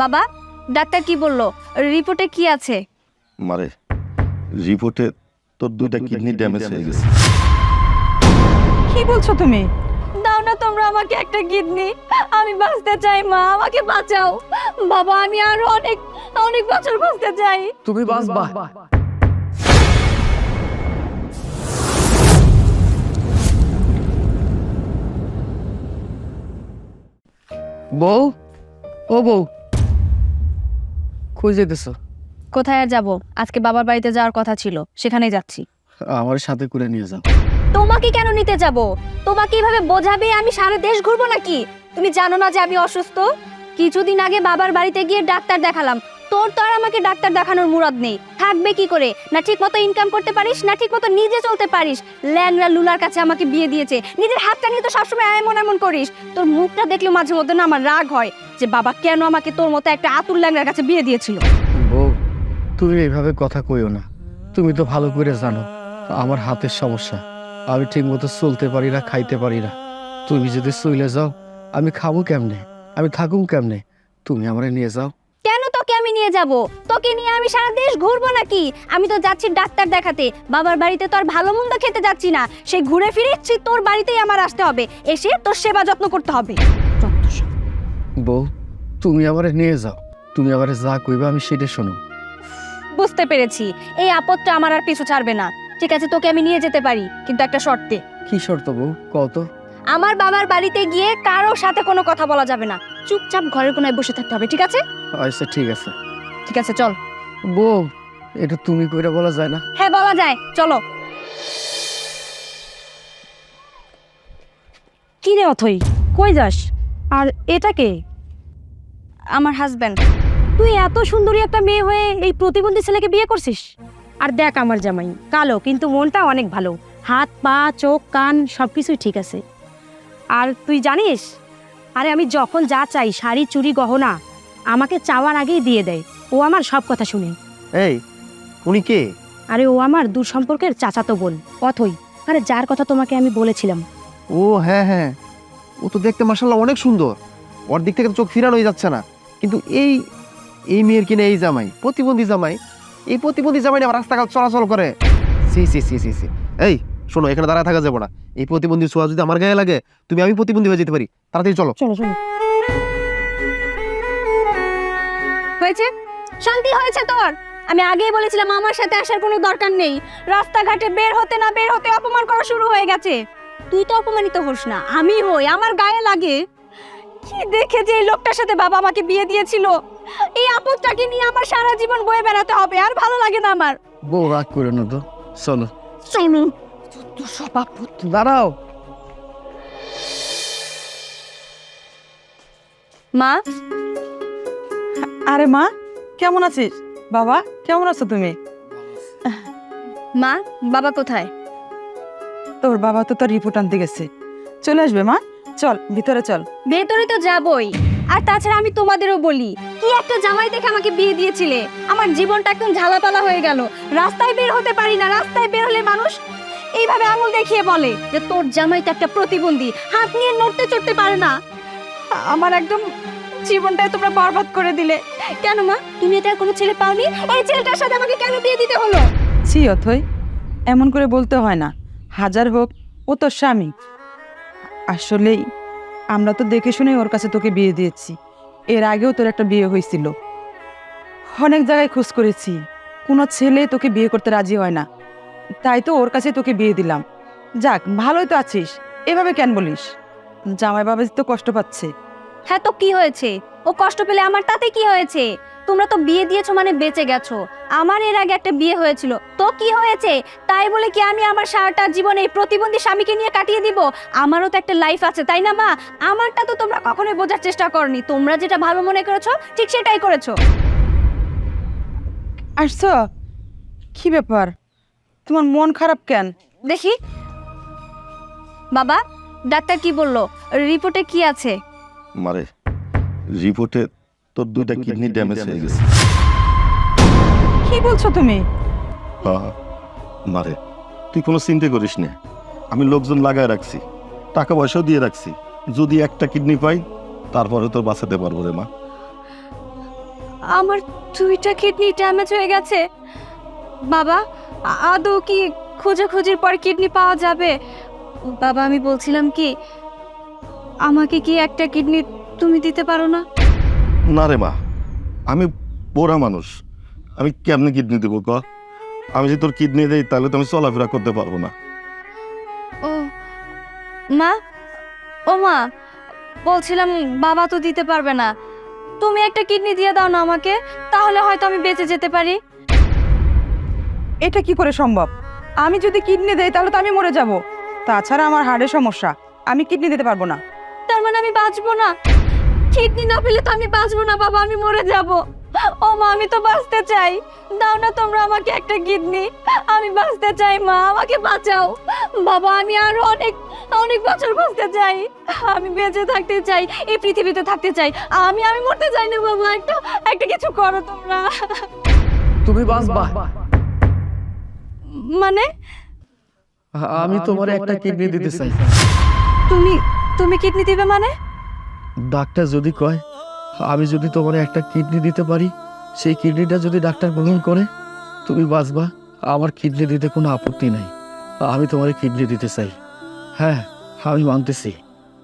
বাবা ডাক্তার কি বলল? রিপোর্টে কি আছে? মারে রিপোর্টে তোর দুইটা কিডনি ড্যামেজ হয়ে গেছে। কি বলছো তুমি? দাও না তোমরা আমাকে একটা কিডনি। আমি বাঁচতে চাই মা আমাকে বাঁচাও। বাবা আমি আরও অনেক অনেক বছর বাঁচতে চাই। তুমি বাঁচবা। বউ ও বউ কই যেতেছ কোথায় আর যাব? আজকে বাবার বাড়িতে যাওয়ার কথা ছিল সেখানেই যাচ্ছি। আমার সাথে করে নিয়ে যাও। তোমাকে কেন নিতে যাব? তোমাকে এইভাবে বোঝাবে আমি সারা দেশ ঘুরবো নাকি? তুমি জানো না যে আমি অসুস্থ? কিছুদিন আগে বাবার বাড়িতে গিয়ে ডাক্তার দেখালাম। তোর তো আর আমাকে ডাক্তার দেখানোর মুরাদ নেই। থাকবে কি করে? না ঠিক মতো ইনকাম করতে পারিস, না ঠিক মতো নিজে চলতে পারিস। ল্যাংরা লুলার কাছে আমাকে বিয়ে দিয়েছে। নিজের হাতটা নিয়ে তো সবসময় এমন এমন করিস। তোর মুখটা দেখলে মাঝে মধ্যে না আমার রাগ হয় যে বাবা কেন আমাকে তোর মতো একটা আতুর ল্যাংরার কাছে বিয়ে দিয়েছিল? তুমি এইভাবে কথা কইও না। তুমি তো ভালো করে জানো, আমার হাতের সমস্যা। আমি ঠিক মতো চলতে পারি না, খাইতে পারি না। তুমি যদি চলে যাও, আমি খাব কেমনে? আমি থাকুম কেমনে? তুমি আমারে নিয়ে যাও। আমি নিয়ে যাব। তোকে নিয়ে আমি সারা দেশ ঘুরবো নাকি? আমি তো যাচ্ছি ডাক্তার দেখাতে। বাবার বাড়িতে তো আর ভালো মন্দ খেতে যাচ্ছি না। সেই ঘুরে ফিরে তোর বাড়িতেই আমার আসতে হবে। এসে তোর সেবা যত্ন করতে হবে। বউ তুমি আবার নিয়ে যাও। তুমি আবার যা কইবা আমি সেটা শুনো। বুঝতে পেরেছি। এই আপদটা আমার আর পিছু ছাড়বে না। ঠিক আছে তোকে আমি নিয়ে যেতে পারি কিন্তু একটা শর্তে। কি শর্ত বউ? কত আমার বাবার বাড়িতে গিয়ে কারোর সাথে কোনো কথা বলা যাবে না। চুপচাপ ঘরের কোনায় বসে থাকতে হবে ঠিক আছে? আচ্ছা ঠিক আছে। ঠিক আছে চল। বউ এটা তুমি কইরা বলা যায় না। হ্যাঁ বলা যায়। চলো। কি রে অথই? কই যাস? আর এটা কে? আমার হাজব্যান্ড তুই এত সুন্দরী একটা মেয়ে হয়ে এই প্রতিবন্ধী ছেলেকে বিয়ে করছিস? আর দেখ আমার জামাই কালো কিন্তু মনটা অনেক ভালো। হাত পা চোখ কান সব কিছুই ঠিক আছে। আর তুই জানিস? আরে আমি যখন যা চাই শাড়ি চুড়ি গহনা আমাকে চাওয়ার আগেই দিয়ে দেয়। ও আমার সব কথা শুনে। এই উনি কে? আরে ও আমার দূর সম্পর্কের চাচাতো বোন অথই। আরে যার কথা তোমাকে আমি বলেছিলাম। ও হ্যাঁ হ্যাঁ। ও তো দেখতে মাসাল্লাহ অনেক সুন্দর। ওর দিক থেকে তো চোখ ফিরানোই যাচ্ছে না। কিন্তু এই এই মেয়ের কিনে এই জামাই প্রতিবন্ধী জামাই এই প্রতিবন্ধী জামাই আবার রাস্তাঘাট চলাচল করে। সি সি সি সি সি। এই শোনো এখানে দাঁড়ায় থাকা যাবে না। এই প্রতিবন্ধী ছোঁয়া যদি আমার গায়ে লাগে তুমি আমি প্রতিবন্ধী হয়ে যেতে পারি। তাড়াতাড়ি চলো। চলো চলো। হয়েছে? শান্তি হয়েছে তোর? আমি আগেই বলেছিলাম আমার সাথে আসার কোনো দরকার নেই। রাস্তাঘাটে বের হতে না বের হতে অপমান করা শুরু হয়ে গেছে। তুই তো অপমানিত হোস না আমি হই আমার গায়ে লাগে। কি দেখে যে এই লোকটার সাথে বাবা আমাকে বিয়ে দিয়েছিল? এই আপদটাকে নিয়ে আমার সারা জীবন বয়ে বেড়াতে হবে আর ভালো লাগে না আমার। বউ রাগ করে না তো চলো। চলো। দাঁড়াও। মা? আরে মা কেমন আছিস? বাবা কেমন আছো তুমি? মা বাবা কোথায়? তোর বাবা তো তোর রিপোর্ট আনতে গেছে। চলে আসবে মা? চল ভিতরে চল। ভেতরে তো যাবই। আর তাছাড়া আমি তোমাদেরও বলি কি একটা জামাই দেখে আমাকে বিয়ে দিয়েছিলে? আমার জীবনটা একদম ঝালাপালা হয়ে গেল। রাস্তায় বের হতে পারি না রাস্তায় বের মানুষ? এইভাবে আঙুল দেখিয়ে বলে যে তোর জামাই তো একটা প্রতিবন্ধী হাত নিয়ে নড়তে চড়তে পারে না। আমার একদম জীবনটাই তোমরা বরবাদ করে দিলে। কেন মা? তুমি এটা কোনো ছেলে পাওনি? এই ছেলেটার সাথে আমাকে কেন বিয়ে দিতে হলো? ছি অথই এমন করে বলতে হয় না। হাজার হোক ও তোর স্বামী। আসলেই আমরা তো দেখে শুনে ওর কাছে তোকে বিয়ে দিয়েছি। এর আগেও তোর একটা বিয়ে হয়েছিল। অনেক জায়গায় খোঁজ করেছি। কোনো ছেলে তোকে বিয়ে করতে রাজি হয় না। তাই তো ওর কাছে তোকে বিয়ে দিলাম। যাক ভালোই তো আছিস। এভাবে কেন বলিস? জামাই বাবা তো কষ্ট পাচ্ছে। হ্যাঁ তো কি হয়েছে? ও কষ্ট পেলে আমার তাতে কি হয়েছে? তোমরা তো বিয়ে দিয়েছ মানে বেঁচে গেছো। আমার এর আগে একটা বিয়ে হয়েছিল। তো কি হয়েছে? তাই বলে কি আমি আমার সারাটা জীবনে এই প্রতিবন্ধী স্বামীকে নিয়ে কাটিয়ে দিব? আমারও তো একটা লাইফ আছে তাই না মা? আমারটা তো তোমরা কখনোই বোঝার চেষ্টা করনি। তোমরা যেটা ভালো মনে করেছ ঠিক সেটাই করেছ। আসছো? কি ব্যাপার? তোমার মন খারাপ কেন? দেখি। বাবা ডাক্তার কি বলল? রিপোর্টে কি আছে? মারে রিপোর্টে তোর দুইটা কিডনি ড্যামেজ হয়ে গেছে। কি বলছো তুমি? হ্যাঁ মারে তুই কোনো চিন্তা করিস না। আমি লোকজন লাগায় রাখছি টাকা পয়সাও দিয়ে রাখছি। যদি একটা কিডনি পাই তারপরে তোর বাঁচাতে পারব রে মা। আমার দুইটা কিডনি ড্যামেজ হয়ে গেছে। বাবা আদৌ কি খোঁজাখুঁজির পর কিডনি পাওয়া যাবে? বাবা আমি বলছিলাম কি আমাকে কি একটা কিডনি তুমি দিতে পারো না? না রে মা আমি পোড়া মানুষ। আমি কেমনে কিডনি দেবো ক? আমি যদি তোর কিডনি দেই তাহলে তো আমি চলাফেরা করতে পারব না। ও মা? ও মা বলছিলাম বাবা তো দিতে পারবে না। তুমি একটা কিডনি দিয়ে দাও না আমাকে তাহলে হয়তো আমি বেঁচে যেতে পারি। এটা কি করে সম্ভব? আমি যদি কিডনি দেই তাহলে তো আমি মরে যাব। তাছাড়া আমার হাড়ের সমস্যা। আমি কিডনি দিতে পারব না। তার মানে আমি বাঁচবো না? কিডনি না পেলে তো আমি বাঁচবো না বাবা আমি মরে যাব। ও মা আমি তো বাঁচতে চাই। দাও না তোমরা আমাকে একটা কিডনি। আমি বাঁচতে চাই মা আমাকে বাঁচাও। বাবা আমি আরও অনেক অনেক বছর বাঁচতে চাই। আমি বেঁচে থাকতে চাই এই পৃথিবীতে থাকতে চাই। আমি আমি মরতে চাই না বাবা একটা একটা কিছু করো তোমরা। তুমি বাঁচবা। মানে? আমি তোমার একটা কিডনি দিতে চাই তুমি তুমি কিডনি দিবে মানে? ডাক্তার যদি কয় আমি যদি তোমার একটা কিডনি দিতে পারি সেই কিডনিটা যদি ডাক্তার গ্রহণ করে তুমি বাঁচবা। আমার কিডনি দিতে কোনো আপত্তি নাই। আমি তোমার কিডনি দিতে চাই। হ্যাঁ আমি মানতেছি।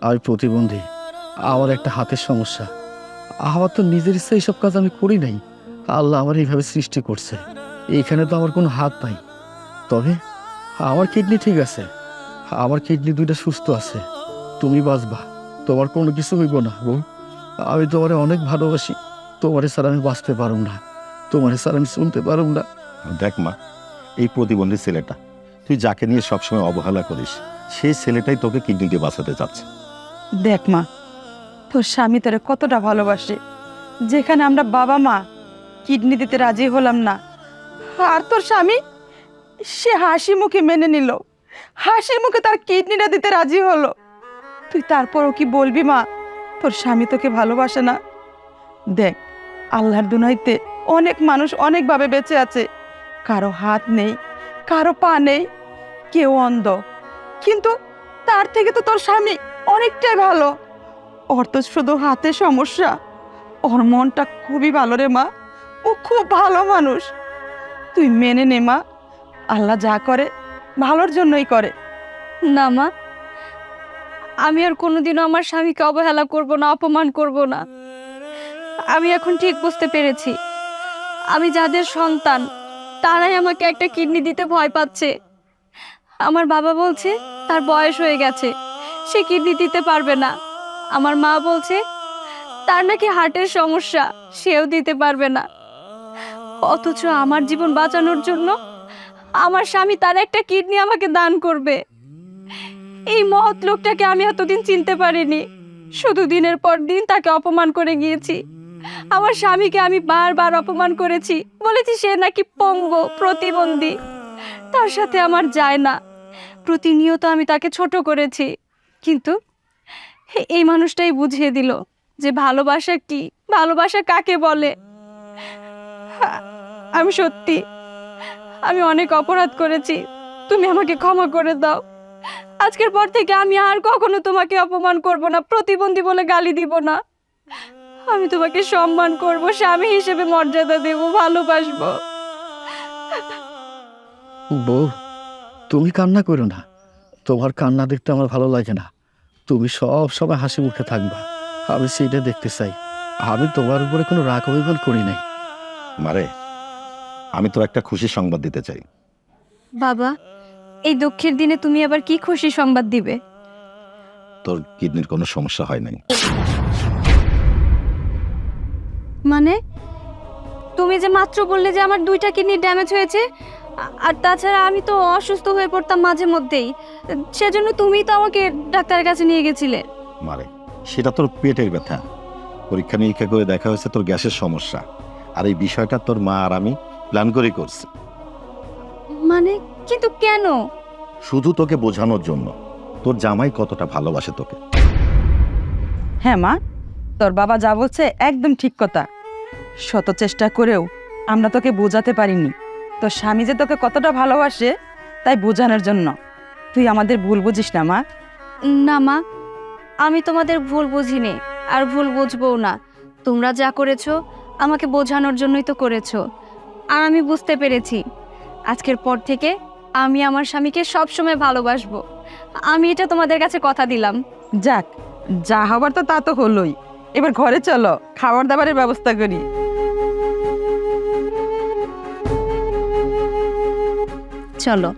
আমি প্রতিবন্ধী। আমার একটা হাতের সমস্যা। আমার তো নিজের ইচ্ছা এইসব কাজ আমি করি নাই। আল্লাহ আমার এইভাবে সৃষ্টি করছে। এখানে তো আমার কোনো হাত নাই। তবে আমার কিডনি ঠিক আছে। আমার কিডনি দুইটা সুস্থ আছে। তুমি বাঁচবা। তোমার কোনো কিছু হইব না বউ। আমি তোমারে অনেক ভালোবাসি। তোমারে স্যার আমি বাঁচতে পারুম না। তোমারে স্যার আমি শুনতে পারুম না। দেখ মা এই প্রতিবন্ধী ছেলেটা তুই যাকে নিয়ে সবসময় অবহেলা করিস সেই ছেলেটাই তোকে কিডনি দিয়ে বাঁচাতে চাচ্ছে। দেখ মা তোর স্বামী তোরে কতটা ভালোবাসে। যেখানে আমরা বাবা মা কিডনি দিতে রাজি হলাম না। আর তোর স্বামী? সে হাসি মুখে মেনে নিল। হাসি মুখে তার কিডনিটা দিতে রাজি হলো। তুই তারপরও কি বলবি মা? তোর স্বামী তোকে ভালোবাসে না। দেখ, আল্লাহর দুনাইতে অনেক মানুষ অনেকভাবে বেঁচে আছে। কারও হাত নেই, কারও পা নেই, কেউ অন্ধ। কিন্তু তার থেকে তো তোর স্বামী অনেকটাই ভালো। ওর তো শুধু হাতে সমস্যা। ওর মনটা খুবই ভালো রে মা। ও খুব ভালো মানুষ। তুই মেনে নে মা। আল্লাহ যা করে, ভালোর জন্যই করে। না মা, আমি আর কোনোদিনও আমার স্বামীকে অবহেলা করব না, অপমান করব না। আমি এখন ঠিক বুঝতে পেরেছি। আমি যাদের সন্তান, তারাই আমাকে একটা কিডনি দিতে ভয় পাচ্ছে। আমার বাবা বলছে, তার বয়স হয়ে গেছে, সে কিডনি দিতে পারবে না। আমার মা বলছে, তার নাকি হার্টের সমস্যা, সেও দিতে পারবে না। অথচ আমার জীবন বাঁচানোর জন্য আমার স্বামী তার একটা কিডনি আমাকে দান করবে। এই মহৎ লোকটাকে আমি এতদিন চিনতে পারিনি। শুধু দিনের পর দিন তাকে অপমান করে গিয়েছি। আমার স্বামীকে আমি বারবার অপমান করেছি। বলেছি সে নাকি পঙ্গ, প্রতিবন্ধী। তার সাথে আমার যায় না। প্রতিনিয়ত আমি তাকে ছোট করেছি। কিন্তু এই মানুষটাই বুঝিয়ে দিল যে ভালোবাসা কি? ভালোবাসা কাকে বলে? আমি সত্যি আমি অনেক অপরাধ করেছি। তুমি আমাকে ক্ষমা করে দাও। আজকের পর থেকে আমি আর কখনো তোমাকে অপমান করব না প্রতিবন্ধী বলে গালি দিব না। আমি তোমাকে সম্মান করব স্বামী হিসেবে মর্যাদা দেব ভালোবাসবো। বউ তুমি কান্না করো না। তোমার কান্না দেখতে আমার ভালো লাগে না। তুমি সব সময় হাসি মুখে থাকবা। আমি সেটা দেখতে চাই। আমি তোমার উপরে কোনো রাগ অভিমান করি নাই। মারে আমি তো একটা খুশি সংবাদ দিতে চাই। বাবা এই দুঃখের দিনে তুমি আবার কি খুশি সংবাদ দিবে? তোর কিডনির কোনো সমস্যা হয় নাই। মানে? তুমি যে মাত্র বললে যে আমার দুইটা কিডনি ড্যামেজ হয়েছে আর তাছাড়া আমি তো অসুস্থ হয়ে পড়তাম মাঝে মধ্যেই সেজন্য তুমিই তো আমাকে ডাক্তারের কাছে নিয়ে গেছিলে। মারে সেটা তোর পেটের ব্যথা। পরীক্ষা নিরীক্ষা করে দেখা হয়েছে তোর গ্যাসের সমস্যা। আর এই বিষয়টা তোর মা আর আমি প্ল্যান করে করছি। মানে? কিন্তু কেন? শুধু তোকে বোঝানোর জন্য। তোর জামাই কতটা ভালোবাসে তোকে। হ্যাঁ মা। তোর বাবা যা বলছে একদম ঠিক কথা। শত চেষ্টা করেও আমরা তোকে বোঝাতে পারিনি। তোর স্বামী যে তোকে কতটা ভালোবাসে তাই বোঝানোর জন্য। তুই আমাদের ভুল বুঝিস না মা। না মা। আমি তোমাদের ভুল বুঝিনি আর ভুল বুঝবও না। তোমরা যা করেছ আমাকে বোঝানোর জন্যই তো করেছ। আর আমি বুঝতে পেরেছি। আজকের পর থেকে আমি আমার স্বামীকে সবসময় ভালোবাসবো। আমি এটা তোমাদের কাছে কথা দিলাম। যাক যা হবার তো তা তো হলোই। এবার ঘরে চলো খাবার দাবারের ব্যবস্থা করি। চলো।